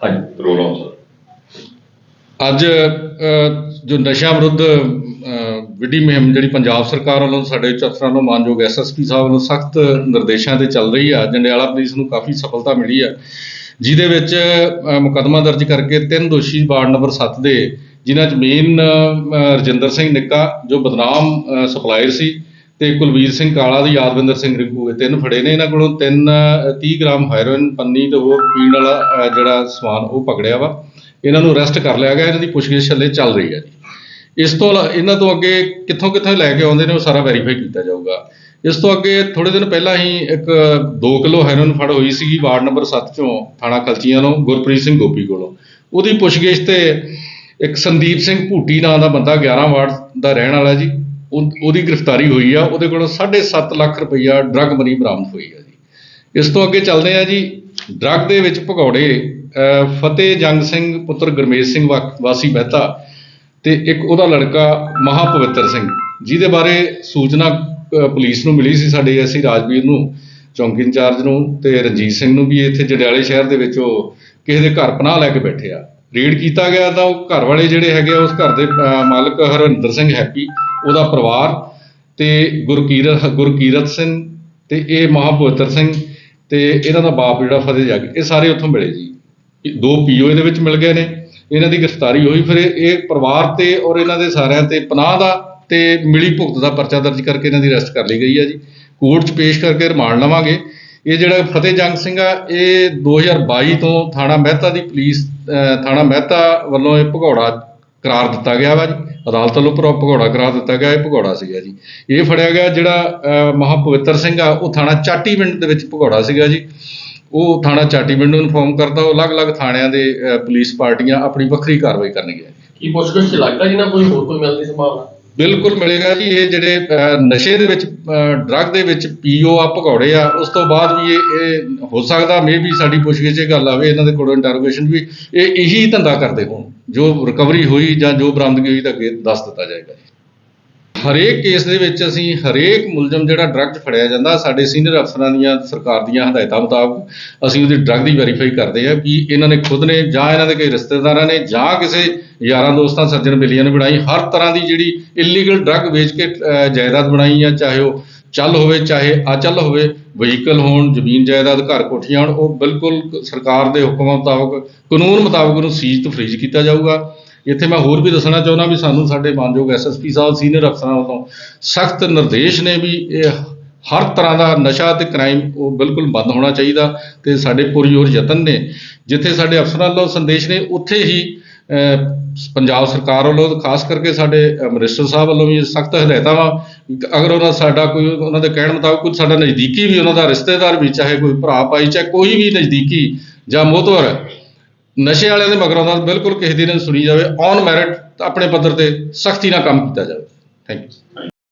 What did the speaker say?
ਹਾਂਜੀ। Roll on sir. ਅੱਜ ਜੋ ਨਸ਼ਾ ਵਿਰੁੱਧ ਵਿੱਢੀ ਮੁਹਿੰਮ ਜਿਹੜੀ ਪੰਜਾਬ ਸਰਕਾਰ ਵੱਲੋਂ ਸਾਡੇ ਉੱਚ ਅਫਸਰਾਂ ਨੂੰ ਮਾਨਯੋਗ ਐਸਐਸਪੀ ਸਾਹਿਬ ਵੱਲੋਂ ਸਖਤ ਨਿਰਦੇਸ਼ਾਂ ਤੇ ਚੱਲ ਰਹੀ ਆ ਜੰਡਿਆਲਾ ਪੁਲਿਸ ਨੂੰ ਕਾਫੀ ਸਫਲਤਾ ਮਿਲੀ ਆ ਜਿਹਦੇ ਵਿੱਚ ਮੁਕੱਦਮਾ ਦਰਜ ਕਰਕੇ ਤਿੰਨ ਦੋਸ਼ੀ ਵਾਰਡ ਨੰਬਰ 7 ਦੇ ਜਿਨ੍ਹਾਂ 'ਚ ਮੇਨ ਰਜਿੰਦਰ ਸਿੰਘ ਨਿੱਕਾ ਜੋ ਬਦਨਾਮ ਸਪਲਾਇਰ ਸੀ ਤੇ ਕੁਲਵੀਰ ਸਿੰਘ ਕਾਲਾ ਤੇ ਯਾਦਵਿੰਦਰ ਸਿੰਘ ਰਿੰਕੂ ਇਹ ਤਿੰਨ ਫੜੇ ਨੇ। ਇਹਨਾਂ ਕੋਲੋਂ ਤਿੰਨ ਅ, 30 ਗ੍ਰਾਮ ਹੈਰੋਇਨ ਪੰਨੀ ਤੇ ਹੋਰ ਪੀਣ ਵਾਲਾ ਅ, ਜਿਹੜਾ ਸਮਾਨ ਉਹ ਪਕੜਿਆ ਵਾ। ਇਹਨਾਂ ਨੂੰ ਅਰੈਸਟ ਕਰ ਲਿਆ ਗਿਆ ਇਹਨਾਂ ਦੀ ਪੁੱਛਗਿੱਛ ਹਲੇ ਚੱਲ ਰਹੀ ਹੈ ਜੀ। ਇਸ ਤੋਂ ਇਲਾ- ਇਹਨਾਂ ਤੋਂ ਅੱਗੇ ਕਿੱਥੋਂ ਕਿੱਥੋਂ ਲੈ ਕੇ ਆਉਂਦੇ ਨੇ ਉਹ ਸਾਰਾ ਵੈਰੀਫਾਈ ਕੀਤਾ ਜਾਊਗਾ। ਇਸ ਤੋਂ ਅੱਗੇ ਥੋੜੇ ਦਿਨ ਪਹਿਲਾਂ ਹੀ ਇੱਕ 2 ਕਿਲੋ ਹੈਰੋਇਨ ਫੜ ਹੋਈ ਸੀਗੀ ਵਾਰਡ ਨੰਬਰ 7 ਚੋਂ ਥਾਣਾ ਖਲਚੀਆਂ ਤੋਂ ਗੁਰਪ੍ਰੀਤ ਸਿੰਘ ਗੋਪੀ ਕੋਲੋਂ। ਉਹਦੀ ਪੁੱਛਗਿੱਛ ਤੇ ਇੱਕ ਸੰਦੀਪ ਸਿੰਘ ਭੂਟੀ ਨਾਂ ਦਾ ਬੰਦਾ 11 ਵਾਰਡ ਦਾ ਰਹਿਣ ਵਾਲਾ ਜੀ। ਉਹਦੀ ਗ੍ਰਿਫਤਾਰੀ ਹੋਈ ਆ, ਉਹਦੇ ਕੋਲੋਂ 7.5 ਲੱਖ ਰੁਪਈਆ ਡਰੱਗ ਮਨੀ ਬਰਾਮਦ ਹੋਈ ਆ ਜੀ। ਇਸ ਤੋਂ ਅੱਗੇ ਚੱਲਦੇ ਆ ਜੀ, ਡਰੱਗ ਦੇ ਵਿੱਚ ਭਗੌੜੇ ਫਤਿਹ ਜੰਗ ਸਿੰਘ ਪੁੱਤਰ ਗੁਰਮੇਜ ਸਿੰਘ ਵਾ- ਵਾਸੀ ਮਹਿਤਾ ਤੇ ਇੱਕ ਉਹਦਾ ਲੜਕਾ ਮਹਾਪਵਿੱਤਰ ਸਿੰਘ, ਜਿਹਦੇ ਬਾਰੇ ਸੂਚਨਾ ਪੁਲਿਸ ਨੂੰ ਮਿਲੀ ਸੀ ਸਾਡੇ ਐਸੀ ਰਾਜਵੀਰ ਨੂੰ, ਚੌਂਕੀ ਇੰਚਾਰਜ ਨੂੰ ਤੇ ਰਣਜੀਤ ਸਿੰਘ ਨੂੰ ਵੀ ਇੱਥੇ ਜੜਿਆਲੇ ਸ਼ਹਿਰ ਦੇ ਵਿੱਚ ਉਹ ਕਿਸੇ ਦੇ ਘਰ ਪਨਾਹ ਲੈ ਕੇ ਬੈਠੇ ਆ। ਰੇਡ ਕੀਤਾ ਗਿਆ ਤਾਂ ਉਹ ਘਰ ਵਾਲੇ ਜਿਹੜੇ ਹੈਗੇ ਆ, ਉਸ ਘਰ ਦੇ ਮਾਲਕ ਹਰਿੰਦਰ ਸਿੰਘ ਹੈਪੀ, ਉਹਦਾ ਪਰਿਵਾਰ ਤੇ ਗੁਰਕੀਰਤ ਗੁਰਕੀਰਤ ਸਿੰਘ ਤੇ ਇਹ ਮਹਾਪਵਿੱਤਰ ਸਿੰਘ ਤੇ ਇਹਨਾਂ ਦਾ ਬਾਪ ਜਿਹੜਾ ਫਤਿਹ ਜੱਗ, ਇਹ ਸਾਰੇ ਉੱਥੋਂ ਮਿਲੇ ਜੀ। ਇਹ ਦੋ ਪੀਓ ਇਹਦੇ ਵਿੱਚ ਮਿਲ ਗਏ ਨੇ। ਇਹਨਾਂ ਦੀ ਗ੍ਰਿਫਤਾਰੀ ਹੋਈ, ਫਿਰ ਇਹ ਇਹ ਪਰਿਵਾਰ ਤੇ ਔਰ ਇਹਨਾਂ ਦੇ ਸਾਰਿਆਂ ਤੇ ਪਨਾਹ ਦਾ ਤੇ ਮਿਲੀ ਭੁਗਤ ਦਾ ਪਰਚਾ ਦਰਜ ਕਰਕੇ ਇਹਨਾਂ ਦੀ ਅਰੈਸਟ ਕਰ ਲਈ ਗਈ ਹੈ ਜੀ। ਕੋਰਟ 'ਚ ਪੇਸ਼ ਕਰਕੇ ਰਿਮਾਂਡ ਲਵਾਂਗੇ। ਇਹ ਜਿਹੜਾ ਫਤਿਹ ਜੰਗ ਸਿੰਘ ਆ ਇਹ 2022 ਤੋਂ ਥਾਣਾ ਮਹਿਤਾ ਦੀ ਪੁਲਿਸ ਥਾਣਾ ਮਹਿਤਾ ਵੱਲੋਂ ਇਹ ਭਗੌੜਾ ਕਰਾਰ ਦਿੱਤਾ ਗਿਆ ਵਾ ਜੀ। ਅਦਾਲਤ ਵੱਲੋਂ ਪਰ ਭਗੌੜਾ ਕਰਾਰ ਦਿੱਤਾ ਗਿਆ ਇਹ ਭਗੌੜਾ ਸੀਗਾ ਜੀ। ਇਹ ਫੜਿਆ ਗਿਆ ਜਿਹੜਾ ਅਹ, ਮਹਾਪਵਿੱਤਰ ਸਿੰਘ ਆ ਉਹ ਥਾਣਾ ਚਾਟੀ ਪਿੰਡ ਦੇ ਵਿੱਚ ਭਗੌੜਾ ਸੀਗਾ ਜੀ। ਉਹ ਥਾਣਾ ਚਾਟੀ ਪਿੰਡ ਨੂੰ ਇਨਫੋਰਮ ਕਰਦਾ ਉਹ ਅਲੱਗ-ਅਲੱਗ ਥਾਣਿਆਂ ਦੇ ਪੁਲਿਸ ਪਾਰਟੀਆਂ ਆਪਣੀ ਵੱਖਰੀ ਕਾਰਵਾਈ ਕਰਨਗੀਆਂ। ਕੀ ਪੁੱਛਗਿੱਛ ਲੱਗਦਾ ਜੀ ਨਾ ਕੋਈ ਹੋਰ ਕੋਈ ਮਿਲਣ ਦੀ ਸੰਭਾਵਨਾ? ਬਿਲਕੁਲ ਮਿਲੇਗਾ ਜੀ, ਇਹ ਜਿਹੜੇ ਨਸ਼ੇ ਦੇ ਵਿੱਚ ਡਰੱਗ ਦੇ ਵਿੱਚ ਪੀਓ ਆ, ਭਗੌੜੇ ਆ, ਉਸ ਤੋਂ ਬਾਅਦ ਵੀ ਇਹ ਇਹ ਹੋ ਸਕਦਾ ਮੇਬੀ ਸਾਡੀ ਪੁੱਛਗਿੱਛ ਇਹ ਗੱਲ ਆਵੇ, ਇਹਨਾਂ ਦੇ ਕੋਲੋਂ ਇੰਟਰੋਗੇਸ਼ਨ ਵੀ, ਇਹ ਇਹੀ ਧੰਦਾ ਕਰਦੇ ਹੋਣ, ਜੋ ਰਿਕਵਰੀ ਹੋਈ ਜਾਂ ਜੋ ਬਰਾਮਦਗੀ ਹੋਈ ਤਾਂ ਅੱਗੇ ਦੱਸ ਦਿੱਤਾ ਜਾਏਗਾ ਜੀ। ਹਰੇਕ ਕੇਸ ਦੇ ਵਿੱਚ ਅਸੀਂ ਹਰੇਕ ਮੁਲਜ਼ਮ ਜਿਹੜਾ ਡਰੱਗ 'ਚ ਫੜਿਆ ਜਾਂਦਾ ਸਾਡੇ ਸੀਨੀਅਰ ਅਫਸਰਾਂ ਦੀਆਂ ਸਰਕਾਰ ਦੀਆਂ ਹਦਾਇਤਾਂ ਮੁਤਾਬਕ ਅਸੀਂ ਉਹਦੀ ਡਰੱਗ ਦੀ ਵੈਰੀਫਾਈ ਕਰਦੇ ਆ ਕਿ ਇਹਨਾਂ ਨੇ ਖੁਦ ਨੇ ਜਾਂ ਇਹਨਾਂ ਦੇ ਕੋਈ ਰਿਸ਼ਤੇਦਾਰਾਂ ਨੇ ਜਾਂ ਕਿਸੇ ਯਾਰਾਂ ਦੋਸਤਾਂ ਸੱਜਣ ਬੇਲੀਆਂ ਨੇ ਬਣਾਈ ਹਰ ਤਰ੍ਹਾਂ ਦੀ ਜਿਹੜੀ ਇਲੀਗਲ ਡਰੱਗ ਵੇਚ ਕੇ ਅਹ, ਜਾਇਦਾਦ ਬਣਾਈ ਆ ਚਾਹੇ ਉਹ ਚੱਲ ਹੋਵੇ ਚਾਹੇ ਅਚਲ ਹੋਵੇ ਵਹੀਕਲ ਹੋਣ ਜ਼ਮੀਨ ਜਾਇਦਾਦ ਘਰ ਕੋਠੀਆਂ ਹੋਣ ਉਹ ਬਿਲਕੁਲ ਸਰਕਾਰ ਦੇ ਹੁਕਮਾਂ ਮੁਤਾਬਕ ਕਾਨੂੰਨ ਮੁਤਾਬਕ ਉਹਨੂੰ ਸੀਜ਼ ਤੋਂ ਫ੍ਰੀਜ਼ ਕੀਤਾ ਜਾਊਗਾ। ਇੱਥੇ ਮੈਂ ਹੋਰ ਵੀ ਦੱਸਣਾ ਚਾਹੁੰਦਾ ਵੀ ਸਾਨੂੰ ਸਾਡੇ ਮਾਨਯੋਗ ਐਸਐਸਪੀ ਸਾਹਿਬ ਸੀਨੀਅਰ ਅਫਸਰਾਂ ਵੱਲੋਂ ਸਖਤ ਨਿਰਦੇਸ਼ ਨੇ ਵੀ ਇਹ ਹਰ ਤਰ੍ਹਾਂ ਦਾ ਨਸ਼ਾ ਤੇ ਕ੍ਰਾਈਮ ਉਹ ਬਿਲਕੁਲ ਬੰਦ ਹੋਣਾ ਚਾਹੀਦਾ ਤੇ ਸਾਡੇ ਪੁਰਜ਼ੋਰ ਯਤਨ ਨੇ। ਜਿੱਥੇ ਸਾਡੇ ਅਫਸਰਾਂ ਵੱਲੋਂ ਸੰਦੇਸ਼ ਨੇ ਉੱਥੇ ਹੀ ਪੰਜਾਬ ਸਰਕਾਰ ਵੱਲੋਂ ਖਾਸ ਕਰਕੇ ਸਾਡੇ ਅਹ, ਮਿਨਿਸਟਰ ਸਾਹਿਬ ਵੱਲੋਂ ਵੀ ਸਖਤ ਹਦਾਇਤਾਂ ਵਾ। ਅਗਰ ਉਹਨਾਂ ਸਾਡਾ ਕੋਈ ਉਹਨਾਂ ਦੇ ਕਹਿਣ ਮੁਤਾਬਕ ਕੋਈ ਸਾਡਾ ਨਜ਼ਦੀਕੀ ਵੀ ਉਹਨਾਂ ਦਾ ਰਿਸ਼ਤੇਦਾਰ ਵੀ ਚਾਹੇ ਕੋਈ ਭਰਾ ਭਾਈ ਚਾਹੇ ਕੋਈ ਵੀ ਨਜ਼ਦੀਕੀ ਜਾਂ ਮੋਹਤਵਰ ਨਸ਼ੇ ਵਾਲਿਆਂ ਦੇ ਮਗਰੋਂ ਦਾ ਬਿਲਕੁਲ ਕਿਸੇ ਦੀ ਨਾ ਸੁਣੀ ਜਾਵੇ ਔਨ ਮੈਰਿਟ ਆਪਣੇ ਪੱਧਰ ਤੇ ਸਖਤੀ ਨਾਲ ਕੰਮ ਕੀਤਾ ਜਾਵੇ। Thank you